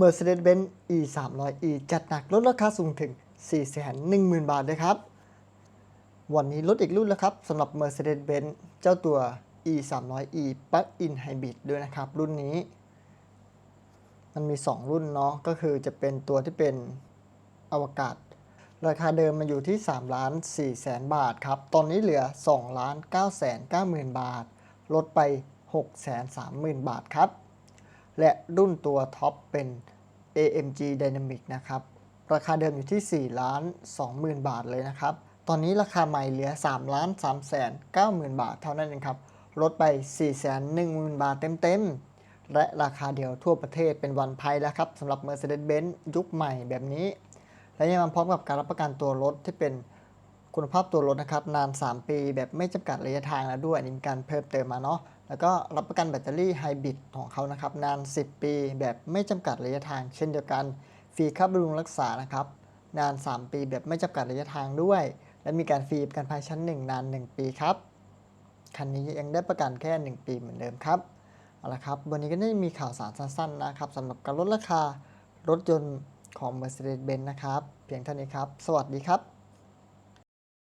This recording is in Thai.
Mercedes-Benz E 3 0 0 E จัดหนักลดราคาสูงถึง 410,000 บาทเลยครับ วันนี้ลดอีกรุ่นแล้วครับสำหรับ Mercedes-Benz เจ้าตัว E 3 0 0 E Plug-in Hybrid ด้วยนะครับ รุ่นนี้ มันมี 2 รุ่นเนาะก็คือจะเป็นตัวที่เป็นอวกาศ ราคาเดิมมันอยู่ที่3ล้าน4แสนบาทครับ ตอนนี้เหลือ2ล้าน9แสน9หมื่นบาท ลดไป6แสน3หมื่นบาทครับ และรุ่นตัวท็อปเป็น AMG Dynamic นะครับ ราคาเดิมอยู่ที่ 4 ล้าน2หมื่นบาทเลยนะครับ ตอนนี้ราคาใหม่เหลือ 3 ล้าน3แสน9หมื่นบาทเท่านั้นเองครับ ลดไป 4 แสน1หมื่นบาทเต็มๆ และราคาเดียวทั่วประเทศเป็นวันไพแล้วครับสำหรับ Mercedes-Benz ยุคใหม่แบบนี้ และยังมาพร้อมกับการรับประกันตัวรถที่เป็น คุณภาพตัวรถนะครับนาน 3 ปีแบบไม่จำกัดระยะทางแล้วด้วยอันนี้มีการเพิ่มเติมมาเนาะแล้วก็รับประกันแบตเตอรี่ไฮบริดของเขานะครับนาน 10 ปีแบบไม่จำกัดระยะทาง เช่นเดียวกันฟรีค่าบำรุงรักษานะครับนาน 3 ปีแบบไม่จำกัดระยะทางด้วย และมีการฟรีประกันภัยชั้น 1 นาน 1 ปีครับคันนี้ยังได้ประกันแค่ 1 ปีเหมือนเดิมครับเอาละครับวันนี้ก็ได้มีข่าวสารสั้นๆนะครับสำหรับการลดราคารถยนต์ของ Mercedes-Benz นะครับ เพียงเท่านี้ครับ สวัสดีครับ